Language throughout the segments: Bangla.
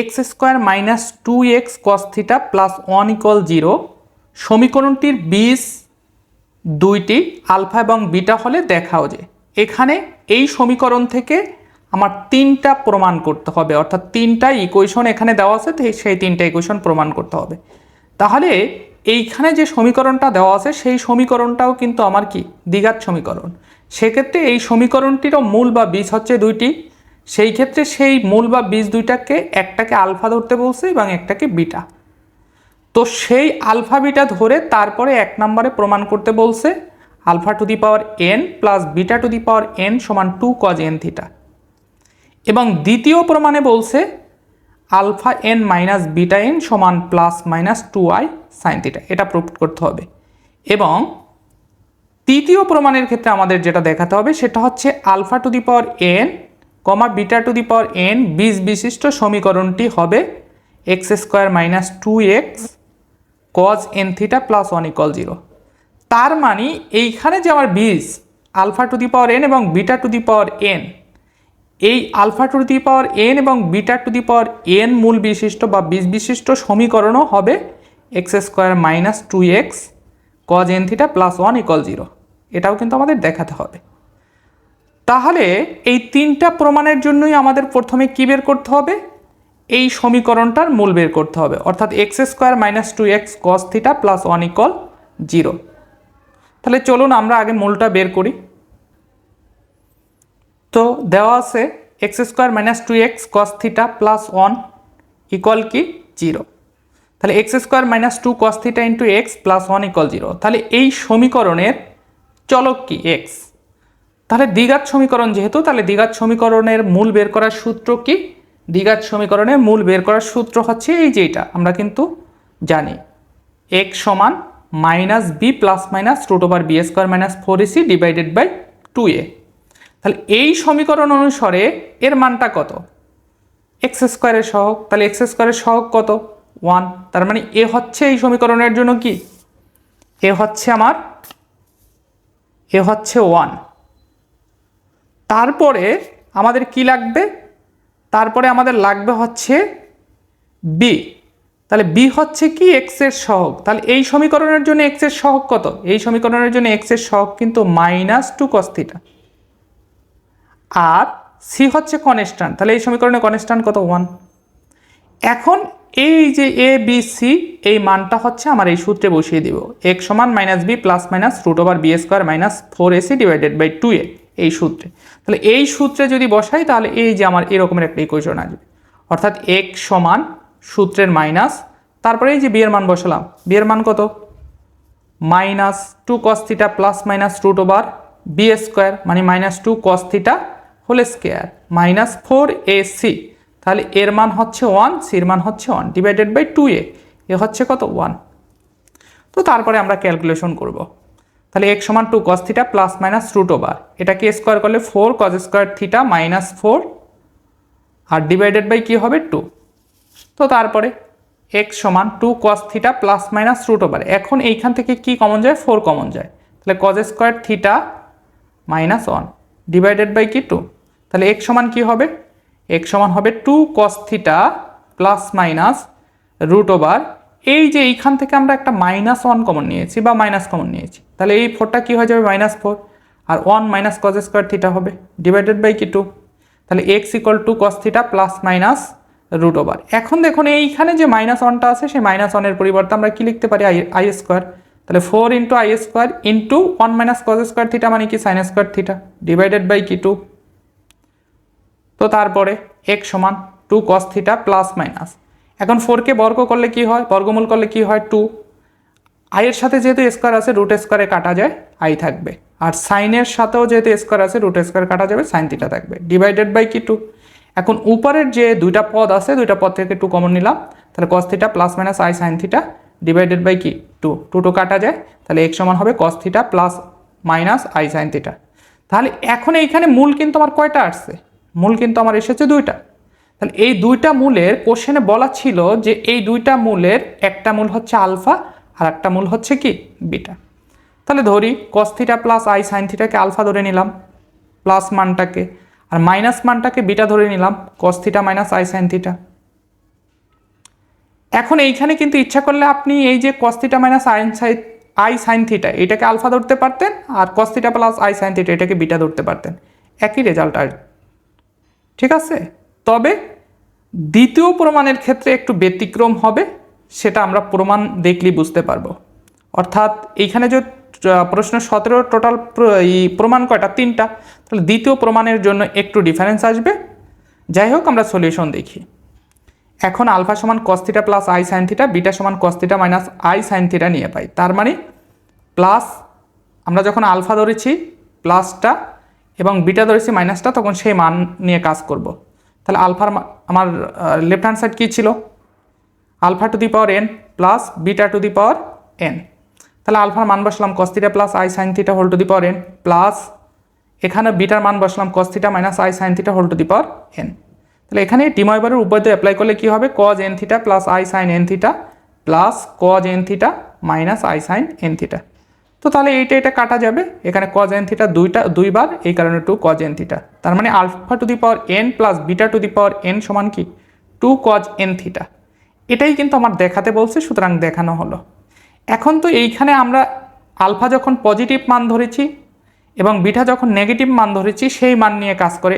X square minus two X cos theta plus one equal zero সমীকরণটির বীজ দুইটি, আলফা এবং বিটা হলে দেখাও যে এখানে এই সমীকরণ থেকে আমার তিনটা প্রমাণ করতে হবে। অর্থাৎ তিনটা ইকুয়েশন এখানে দেওয়া আছে সেই তিনটা ইকুয়েশন প্রমাণ করতে হবে। তাহলে এইখানে যে সমীকরণটা দেওয়া আছে, সেই সমীকরণটাও কিন্তু আমার কি? দ্বিঘাত সমীকরণ। সেক্ষেত্রে এই সমীকরণটিরও মূল বা বীজ হচ্ছে দুইটি। সেই ক্ষেত্রে সেই মূল বা বীজ দুইটাকে একটাকে আলফা ধরতে বলছে এবং একটাকে বিটা। তো সেই আলফা বিটা ধরে তারপরে এক নম্বরে প্রমাণ করতে বলছে alpha to the power N plus beta to the power N সমান টু কজ এন থিটা। এবং দ্বিতীয় প্রমাণে বলছে alpha N minus beta N সমান plus minus two I sine theta. এটা প্রুভ করতে হবে। এবং তৃতীয় প্রমাণের ক্ষেত্রে আমাদের যেটা দেখাতে হবে সেটা হচ্ছে alpha to the power N comma beta to the power N বীজ বিশিষ্ট সমীকরণটি হবে X square minus two X cos N theta plus one equal zero. তার মানে এইখানে যে আমার বীজ alpha to the power N এবং beta to the power N, এই alpha to the power N এবং beta to the power N মূল বিশিষ্ট বা বীজ বিশিষ্ট সমীকরণও হবে X square minus two X cos N theta plus one equal zero. এটাও কিন্তু আমাদের দেখাতে হবে। তাহলে এই তিনটা প্রমাণের জন্যই আমাদের প্রথমে কী বের করতে হবে? এই সমীকরণটার মূল বের করতে হবে। অর্থাৎ X square minus two X cos theta plus one equal zero. তাহলে চলুন আমরা আগে মূলটা বের করি। তো দেওয়া আছে X square minus two X cos theta plus one equal কি? জিরো। তাহলে X square minus two cos theta into X plus one equal zero. তাহলে এই সমীকরণের চলক কি? এক্স। তাহলে দ্বিঘাত সমীকরণ যেহেতু, তাহলে দ্বিঘাত সমীকরণের মূল বের করার সূত্র কি? দ্বিঘাত সমীকরণের মূল বের করার সূত্র হচ্ছে এই যে এটা, আমরা কিন্তু জানি। এক সমান minus B plus minus root over B square minus four AC divided by two A তাহলে এই সমীকরণ অনুসারে এর মানটা কত? এক্স স্কোয়ারের সহগ। তাহলে এক্স স্কোয়ারের সহগ কত? ওয়ান তার মানে এ হচ্ছে এই সমীকরণের জন্য কি? এ হচ্ছে আমার, এ হচ্ছে ওয়ান তারপরে আমাদের কি লাগবে? তারপরে আমাদের লাগবে হচ্ছে বি তাহলে বি হচ্ছে কি? এক্সের সহগ। তাহলে এই সমীকরণের জন্য এক্সের সহগ কত? এই সমীকরণের জন্য এক্সের সহগ কিন্তু মাইনাস টু কস্তিটা আর সি হচ্ছে কনস্ট্যান্ট তাহলে এই সমীকরণে কনস্ট্যান্ট কত? ওয়ান এখন এই যে এ বি সি এই মানটা হচ্ছে আমার এই সূত্রে বসিয়ে দিব। এক সমান minus B plus minus root over B square minus four AC divided by two A এই সূত্রে। তাহলে এই সূত্রে যদি বসাই, তাহলে এই যে আমার এরকমের একটা ইকুয়েশন আসবে। অর্থাৎ এক সমান সূত্রের মাইনাস তারপরে এই যে বিয়ের মান বসালাম বিয়ের মান কত? Minus two cos theta plus minus root over B square মানে minus two cos theta whole square minus four A C তাহলে এর মান হচ্ছে ওয়ান সির মান হচ্ছে one divided by two A A হচ্ছে কত? ওয়ান তো তারপরে আমরা ক্যালকুলেশন করব। তাহলে এক সমান two cos theta plus minus root over এটাকে স্কোয়ার করলে four cos square theta minus four R divided by কী হবে টু তো তারপরে এক্স সমান two cos theta plus minus root over এখন এইখান থেকে কি কমন যায়? ফোর কমন যায়। তাহলে cos square theta minus one divided by কি টু তাহলে এক্স সমান কি হবে? এক্স সমান হবে two cos theta plus minus root over এই যে এইখান থেকে আমরা একটা মাইনাস ওয়ান কমন নিয়েছি বা মাইনাস কমন নিয়েছি। তাহলে এই ফোরটা কী হয়ে যাবে? মাইনাস ফোর আর one minus cos square theta হবে। ডিভাইডেড বাই কি টু তাহলে X equal two cos theta plus minus root over এখন দেখুন, এইখানে যে মাইনাস ওয়ানটা আছে, সেই মাইনাস ওয়ানের পরিবর্তে আমরা কী লিখতে পারি? আই আই স্কোয়ার তাহলে four into I square into one minus cos square theta মানে কি? Sine square theta divided by কি টু তো তারপরে এক সমান two cos theta plus minus এখন ফোরকে বর্গ করলে কি হয়? বর্গমূল করলে কি হয়? টু আইয়ের সাথে যেহেতু স্কোয়ার আছে রুট স্কোয়ারে কাটা যায় আই থাকবে। আর সাইনের সাথেও যেহেতু স্কোয়ার আছে রুট স্কোয়ার কাটা যাবে সাইন থিটা থাকবে। ডিভাইডেড বাই কি টু এখন উপরের যে দুইটা পদ আছে, দুইটা পদ থেকে টু কমন নিলাম, তাহলে cos theta plus minus I sine theta divided by কি? টু টু টু কাটা যায়, তাহলে এক সমান হবে cos theta plus minus I sine theta তাহলে এখন এইখানে মূল কিন্তু আমার কয়টা আসছে? মূল কিন্তু আমার এসেছে দুইটা। তাহলে এই দুইটা মূলের কোশ্চেনে বলা ছিল যে এই দুইটা মূলের একটা মূল হচ্ছে আলফা আর একটা মূল হচ্ছে কি? বিটা। তাহলে ধরি cos theta plus I sine থিটাকে alpha ধরে নিলাম প্লাস মানটাকে, আর মাইনাস মানটাকে বিটা ধরে নিলাম cos theta minus I sine theta এখন এইখানে কিন্তু ইচ্ছা করলে আপনি এই যে কস্তিটা মাইনাস আইন সাই আই সাইন থিটা এটাকে আলফা ধরতে পারতেন, আর cos theta plus I sine theta এটাকে বিটা ধরতে পারতেন। একই রেজাল্ট আর, ঠিক আছে? তবে দ্বিতীয় প্রমাণের ক্ষেত্রে একটু ব্যতিক্রম হবে। সেটা আমরা প্রমাণ দেখলেই বুঝতে পারব। অর্থাৎ এইখানে যে প্রশ্ন সতেরো টোটাল প্রমাণ কয়টা? তিনটা। তাহলে দ্বিতীয় প্রমাণের জন্য একটু ডিফারেন্স আসবে। যাই হোক, আমরা সলিউশন দেখি। এখন আলফা সমান cos theta plus I sine theta beta সমান cos theta minus I sine theta নিয়ে পাই। তার মানে প্লাস আমরা যখন আলফা ধরেছি প্লাসটা এবং বিটা ধরেছি মাইনাসটা তখন সেই মান নিয়ে কাজ করব। তাহলে আলফার আমার লেফট হ্যান্ড সাইড কী ছিল? Alpha to the power n plus beta to the power n. তাহলে আলফার মান বসলাম cos theta plus i sine theta whole to the power n plus এখানে বিটার মান বসলাম cos theta minus i sine theta whole to the power n তাহলে এখানে ডিময়বারের উপপাদ্য অ্যাপ্লাই করলে কি হবে? Cos n theta plus i sine n theta plus cos n theta minus i sine n theta তো তাহলে এইটা এটা কাটা যাবে। এখানে কজ এন থিটা দুইটা দুইবার এই কারণে টু কজ এন থিটা তার মানে alpha to the power n plus beta to the power n সমান কি? টু কজ এন থিটা এটাই কিন্তু আমার দেখাতে বলছে, সুতরাং দেখানো হলো। এখন তো এইখানে আমরা আলফা যখন পজিটিভ মান ধরেছি এবং বিটা যখন নেগেটিভ মান ধরেছি, সেই মান নিয়ে কাজ করে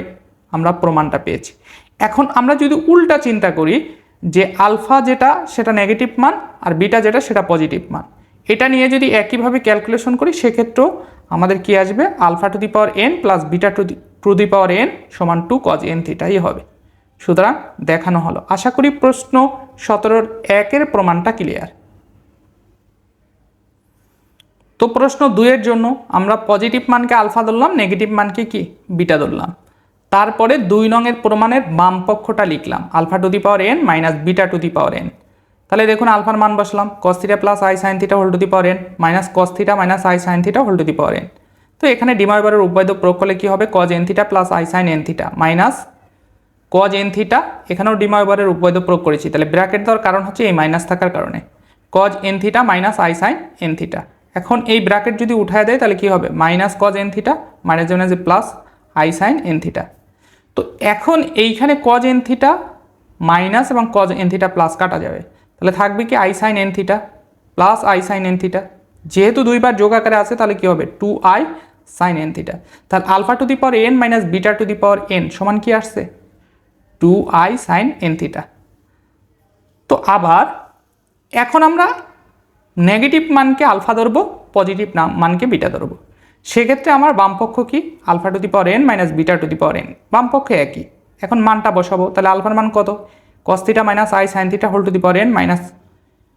আমরা প্রমাণটা পেয়েছি। এখন আমরা যদি উল্টা চিন্তা করি যে আলফা যেটা, সেটা নেগেটিভ মান আর বিটা যেটা, সেটা পজিটিভ মান। এটা নিয়ে যদি একইভাবে ক্যালকুলেশন করি, সেক্ষেত্রেও আমাদের কি আসবে? Alpha to the power n plus beta to the to the power n সমান টু কজ এন থিটাই হবে। সুতরাং দেখানো হলো। আশা করি প্রশ্ন সতেরোর একের প্রমাণটা ক্লিয়ার তো প্রশ্ন দুইয়ের জন্য আমরা পজিটিভ মানকে আলফা ধরলাম নেগেটিভ মানকে কি? বিটা ধরলাম। তারপরে দুই নংয়ের প্রমাণের বাম পক্ষটা লিখলাম alpha to the power n minus beta to the power n তাহলে দেখুন আলফার মান বসলাম cos theta plus i sine theta whole to the power n minus cos theta minus i sine theta whole to the power n তো এখানে ডিমাইবারের উপাদ্য প্রয়োগ করলে কী হবে? Cos n theta plus i sine n theta minus cos n theta এখানেও ডিমাইবারের উপাদ্য প্রয়োগ করেছি। তাহলে ব্র্যাকেট দেওয়ার কারণ হচ্ছে এই মাইনাস থাকার কারণে। Cos n theta minus i sine n theta এখন এই ব্র্যাকেট যদি উঠায় দেয়, তাহলে কি হবে? Minus cos n theta minus minus plus i sine n theta তো এখন এইখানে কজ এন থিটা মাইনাস এবং কজ এন থিটা প্লাস কাটা যাবে। তাহলে থাকবে কি i sine n theta plus i sine n theta যেহেতু দুইবার যোগ আকারে আছে, তাহলে কি হবে? Two i sine n theta তাহলে alpha to the power n minus beta to the power n সমান কি আসছে? Two i sine n theta. তো আবার এখন আমরা নেগেটিভ মানকে আলফা ধরবো, পজিটিভ মানকে বিটা ধরবো। সেক্ষেত্রে আমার বামপক্ষ কি? Alpha to the power n minus beta to the power n বামপক্ষে একই। এখন মানটা বসাবো, তাহলে আলফার মান কত? Cos theta minus i sine theta whole to the power n minus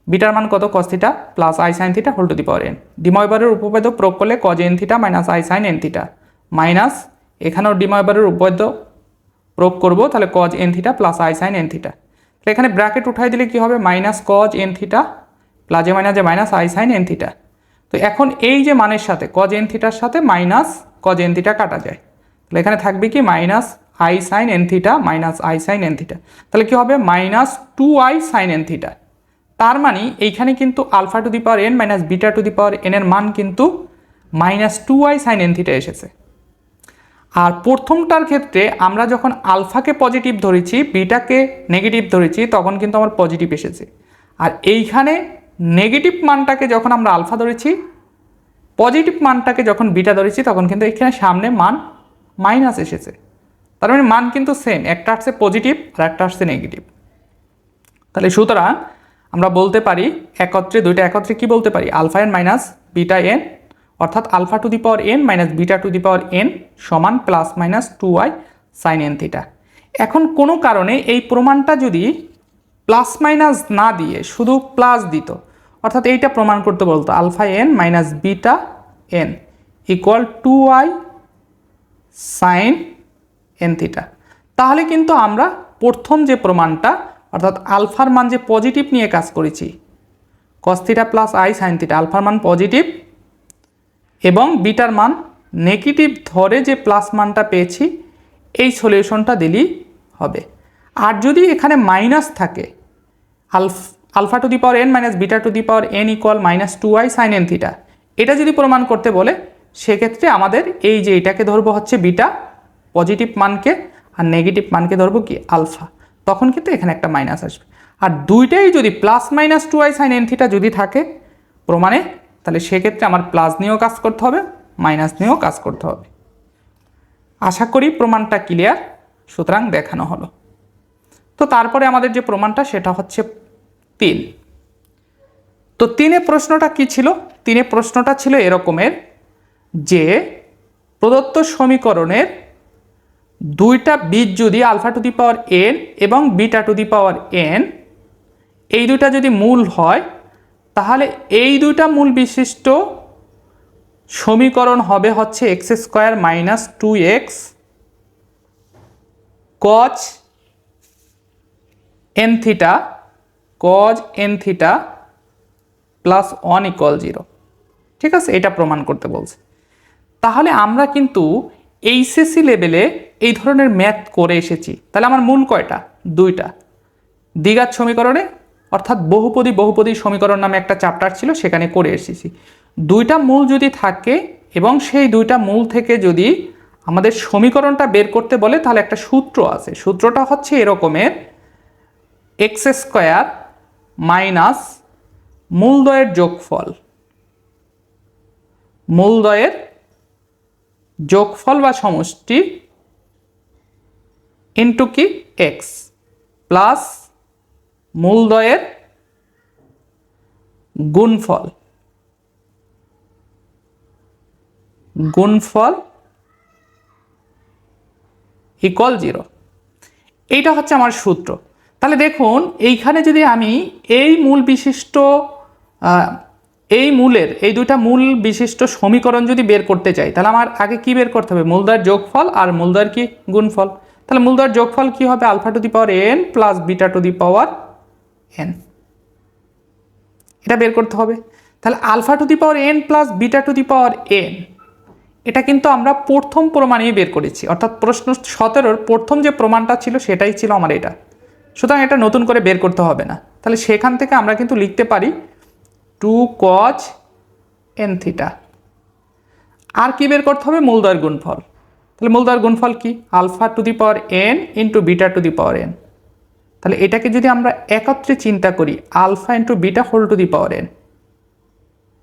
bitter মান কত? Cos theta plus i sine theta whole to the power n ডিময়বারের উপপাদ্য প্রয়োগ করলে cos n theta minus i sine n theta minus এখানেও ডিময়বারের উপপাদ্য প্রয়োগ করব, তাহলে cos n theta plus i sine n theta তাহলে এখানে ব্র্যাকেট উঠাই দিলে কি হবে? মাইনাস কজ এন থিটা প্লাজে মাইনাসে minus i sine n theta তো এখন এই যে মানের সাথে কজ এন থিটার সাথে মাইনাস কজ এন থিটা কাটা যায়। তাহলে এখানে থাকবে কি? Minus i sine n theta minus i sine n theta তাহলে কি হবে? Minus two i sine n theta তার মানে এইখানে কিন্তু alpha to the power n minus beta to the power n এর মান কিন্তু minus two i sine n theta এসেছে। আর প্রথমটার ক্ষেত্রে আমরা যখন আলফাকে পজিটিভ ধরেছি, বিটাকে নেগেটিভ ধরেছি, তখন কিন্তু আমার পজিটিভ এসেছে। আর এইখানে নেগেটিভ মানটাকে যখন আমরা আলফা ধরেছি পজিটিভ মানটাকে যখন বিটা ধরেছি, তখন কিন্তু এখানে সামনে মান মাইনাস এসেছে। তার মানে মান কিন্তু সেম একটা আসছে পজিটিভ আর একটা আসছে নেগেটিভ তাহলে সুতরাং আমরা বলতে পারি, একত্রে, দুইটা একত্রে কি বলতে পারি? Alpha n minus beta n অর্থাৎ alpha to the power n minus beta to the power n সমান plus minus two i sine n theta. এখন কোনো কারণে এই প্রমাণটা যদি প্লাস মাইনাস না দিয়ে শুধু প্লাস দিত, অর্থাৎ এইটা প্রমাণ করতে বলতো, alpha n minus beta n equal two i sine n theta. তাহলে কিন্তু আমরা প্রথম যে প্রমাণটা, অর্থাৎ আলফার মান যে পজিটিভ নিয়ে কাজ করেছি কস্থিটা প্লাস আই সাইন থিটা, আলফার মান পজিটিভ এবং বিটার মান নেগেটিভ ধরে যে প্লাস মানটা পেয়েছি, এই সলিউশনটা দিলেই হবে। আর যদি এখানে মাইনাস থাকে, alpha, alpha to the power n minus beta to the power n equal minus two i sine n theta এটা যদি প্রমাণ করতে বলে, সেক্ষেত্রে আমাদের এই যে এটাকে ধরবো হচ্ছে বিটা পজিটিভ মানকে, আর নেগেটিভ মানকে ধরবো কি, আলফা। তখন কিন্তু এখানে একটা মাইনাস আসবে। আর দুইটাই যদি plus minus two i sine n theta যদি থাকে, প্রমাণে তাহলে সেক্ষেত্রে আমার প্লাস নিয়েও কাজ করতে হবে মাইনাস নিয়েও কাজ করতে হবে। আশা করি প্রমাণটা ক্লিয়ার সুতরাং দেখানো হলো। তো তারপরে আমাদের যে প্রমাণটা সেটা হচ্ছে তিন। তো তিনে প্রশ্নটা কি ছিল? তিনে প্রশ্নটা ছিল এরকমের যে প্রদত্ত সমীকরণের দুইটা বীজ যদি alpha to the power n এবং beta to the power n এই দুইটা যদি মূল হয় তাহলে এই দুইটা মূল বিশিষ্ট সমীকরণ হবে হচ্ছে x square minus two x cos n theta, cos n theta plus one equal zero. ঠিক আছে? এটা প্রমাণ করতে বলছে। তাহলে আমরা কিন্তু এইচএসসি লেভেলে এই ধরনের ম্যাথ করে এসেছি। তাহলে আমার মূল কয়টা? দুইটা। দ্বিঘাত সমীকরণে অর্থাৎ বহুপদী বহুপদী সমীকরণ নামে একটা চ্যাপ্টার ছিল, সেখানে করে এসেছি। দুইটা মূল যদি থাকে এবং সেই দুইটা মূল থেকে যদি আমাদের সমীকরণটা বের করতে বলে, তাহলে একটা সূত্র আছে। সূত্রটা হচ্ছে এরকমের এক্স স্কোয়ার মাইনাস মূলদয়ের যোগফল। মূলদয়ের যোগফল বা সমষ্টি ইন্টু কি? এক্স প্লাস মূলদয়ের গুণফল। গুণফল ইকুয়াল জিরো এইটা হচ্ছে আমার সূত্র। তাহলে দেখুন, এইখানে যদি আমি এই মূল বিশিষ্ট এই মূলের, এই দুইটা মূল বিশিষ্ট সমীকরণ যদি বের করতে চাই, তাহলে আমার আগে কি বের করতে হবে? মূলদার যোগফল আর মূলদার কি গুণফল? তাহলে মূলদার যোগফল কি হবে? Alpha to the power n plus beta to the power n. এটা বের করতে হবে। তাহলে alpha to the power n plus beta to the power n, এটা কিন্তু আমরা প্রথম প্রমাণেই বের করেছি। অর্থাৎ প্রশ্ন সতেরোর প্রথম যে প্রমাণটা ছিল সেটাই ছিল আমার এটা। সুতরাং এটা নতুন করে বের করতে হবে না। তাহলে সেখান থেকে আমরা কিন্তু লিখতে পারি টু কজ এন থিটা। আর কি বের করতে হবে? মূলদয়ের গুণফল। তাহলে মূলদয়ের গুণফল কি? Alpha to the power n into beta to the power n. তাহলে এটাকে যদি আমরা একত্রে চিন্তা করি, alpha into beta whole to the power n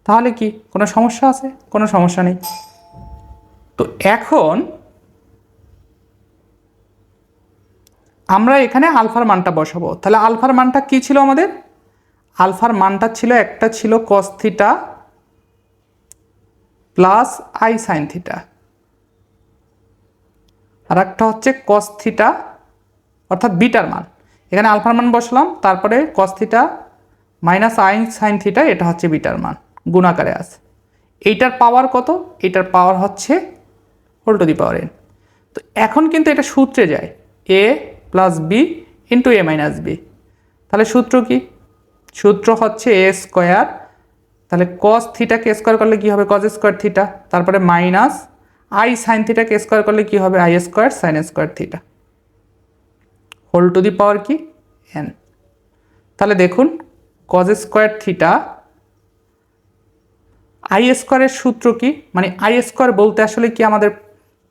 তাহলে কি কোনো সমস্যা আছে? কোনো সমস্যা নেই। তো এখন আমরা এখানে আলফার মানটা বসাবো। তাহলে আলফার মানটা কি ছিল আমাদের? আলফার মানটা ছিল, একটা ছিল cos theta plus i sine theta আর একটা হচ্ছে কস থিটা অর্থাৎ বিটার মান। এখানে আলফার মান বসলাম, তারপরে cos theta minus i sine theta এটা হচ্ছে বিটার মান গুণাকারে আছে। এইটার পাওয়ার কত? এটার পাওয়ার হচ্ছে whole to the power n তো এখন কিন্তু এটা সূত্রে যায় a plus b into a minus b তাহলে সূত্র কি? সূত্র হচ্ছে এ স্কোয়ার তাহলে কস থিটাকে স্কোয়ার করলে কি হবে? কজ স্কোয়ার থিটা তারপরে মাইনাস আই সাইন থিটাকে স্কোয়ার করলে কি হবে? I square sine square theta whole to the power কি? এন। তাহলে দেখুন কজ স্কোয়ার থিটা আই স্কোয়ারের সূত্র কি? মানে আই স্কোয়ার বলতে আসলে কি আমাদের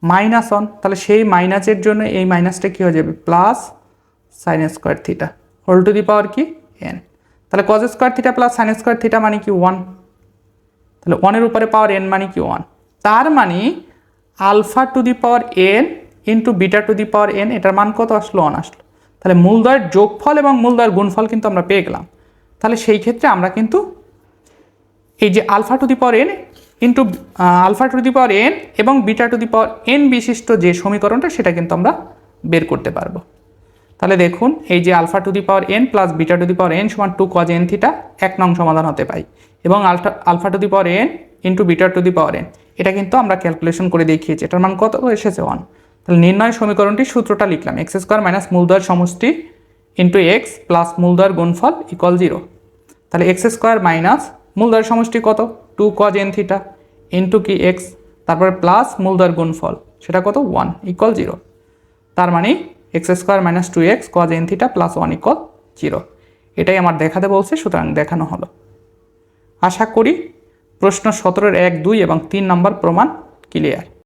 মাইনাস অন তাহলে সেই মাইনাসের জন্য এই মাইনাসটা কি হয়ে যাবে? Plus sine square theta whole to the power কি? এন। তাহলে cos square theta plus sine square theta মানে কি ওয়ান তাহলে ওয়ানের উপরে পাওয়ার এন মানে কি ওয়ান তার মানে alpha to the power n into beta to the power n এটার মান কত আসলো? ওয়ান আসলো। তাহলে মূলদয়ের যোগফল এবং মূলদয়ের গুণফল কিন্তু আমরা পেয়ে গেলাম। তাহলে সেই ক্ষেত্রে আমরা কিন্তু এই যে alpha to the power n into alpha to the power n এবং beta to the power n বিশিষ্ট যে সমীকরণটা সেটা কিন্তু আমরা বের করতে পারব। তাহলে দেখুন, এই যে alpha to the power n plus beta to the power n সমান টু কজ এন থিটা এক নং সমাধান হতে পাই এবং alpha alpha to the power n into beta to the power n. এটা কিন্তু আমরা ক্যালকুলেশন করে দেখিয়েছি। এটার মান কত? এসেছে ওয়ান তাহলে নির্ণয় সমীকরণটি সূত্রটা লিখলাম। এক্স স্কোয়ার মাইনাস মূলদয়ের সমষ্টি ইন্টু এক্স প্লাস মূলদয়ের গুণফল ইকুয়াল জিরো তাহলে এক্স স্কোয়ার মাইনাস মূলদয়ের সমষ্টি কত? Two cos n theta into কি এক্স তারপরে প্লাস মূলদয়ের গুণফল, সেটা কত? ওয়ান ইকুয়াল জিরো তার মানে x square minus two x cos n theta plus one equal zero এটাই আমার দেখাতে বলছে, সুতরাং দেখানো হলো। আশা করি প্রশ্ন সতেরোর এক, দুই এবং তিন নম্বর প্রমাণ ক্লিয়ার